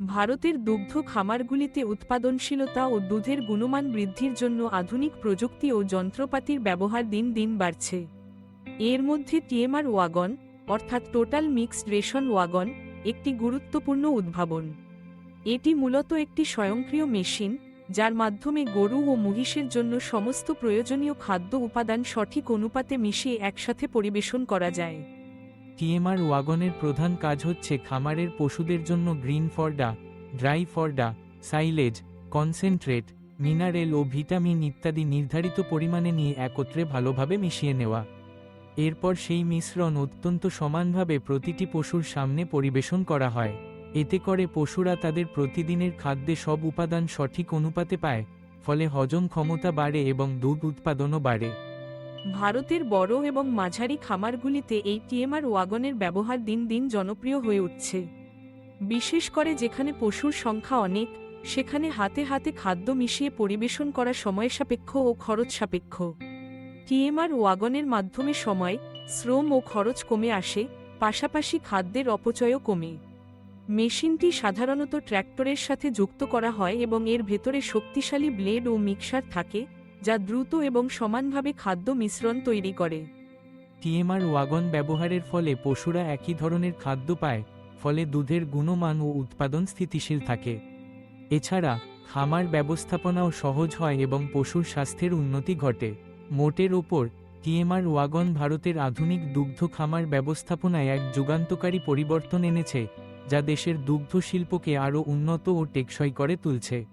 ভারতের দুগ্ধ খামারগুলিতে উৎপাদনশীলতা ও দুধের গুণমান বৃদ্ধির জন্য আধুনিক প্রযুক্তি ও যন্ত্রপাতির ব্যবহার দিন দিন বাড়ছে। এর মধ্যে টিএমআর ওয়াগন, অর্থাৎ টোটাল মিক্সড রেশন ওয়াগন, একটি গুরুত্বপূর্ণ উদ্ভাবন। এটি মূলত একটি স্বয়ংক্রিয় মেশিন, যার মাধ্যমে গরু ও মহিষের জন্য সমস্ত প্রয়োজনীয় খাদ্য উপাদান সঠিক অনুপাতে মিশিয়ে একসাথে পরিবেশন করা যায়। টিএমআর ওয়াগনের প্রধান কাজ হচ্ছে খামারের পশুদের জন্য green ফরডা dry ফরডা silage concentrate mineral ও ভিটামিন ইত্যাদি নির্ধারিত পরিমাণে নিয়ে একত্রে ভালোভাবে মিশিয়ে নেওয়া। এরপর সেই মিশ্রণ অত্যন্ত সমানভাবে প্রতিটি পশুর সামনে পরিবেশন করা হয়। এতে করে পশুরা তাদের প্রতিদিনের খাদ্যে সব উপাদান সঠিক অনুপাতে পায়, ফলে হজম ক্ষমতা বাড়ে এবং দুধ উৎপাদনও বাড়ে। ভারতের বড় এবং মাঝারি খামারগুলিতে এই টিএমআর ওয়াগনের ব্যবহার দিন দিন জনপ্রিয় হয়ে উঠছে। বিশেষ করে যেখানে পশুর সংখ্যা অনেক, সেখানে হাতে হাতে খাদ্য মিশিয়ে পরিবেশন করা সময় সাপেক্ষ ও খরচ সাপেক্ষ। টিএমআর ওয়াগনের মাধ্যমে সময়, শ্রম ও খরচ কমে আসে, পাশাপাশি খাদ্যের অপচয়ও কমে। মেশিনটি সাধারণত ট্র্যাক্টরের সাথে যুক্ত করা হয় এবং এর ভেতরে শক্তিশালী ব্লেড ও মিক্সার থাকে যা দ্রুত এবং সমানভাবে খাদ্য মিশ্রণ তৈরি করে। টিএমআর ওয়াগন ব্যবহারের ফলে পশুরা একই ধরনের খাদ্য পায়, ফলে দুধের গুণমান ও উৎপাদন স্থিতিশীল থাকে। এছাড়া, খামার ব্যবস্থাপনাও সহজ হয় এবং পশুর স্বাস্থ্যের উন্নতি ঘটে। মোটের ওপর, টিএমআর ওয়াগন ভারতের আধুনিক দুগ্ধ খামার ব্যবস্থাপনায় এক যুগান্তকারী পরিবর্তন এনেছে, যা দেশের দুগ্ধ শিল্পকে আরও উন্নত ও টেকসই করে তুলছে।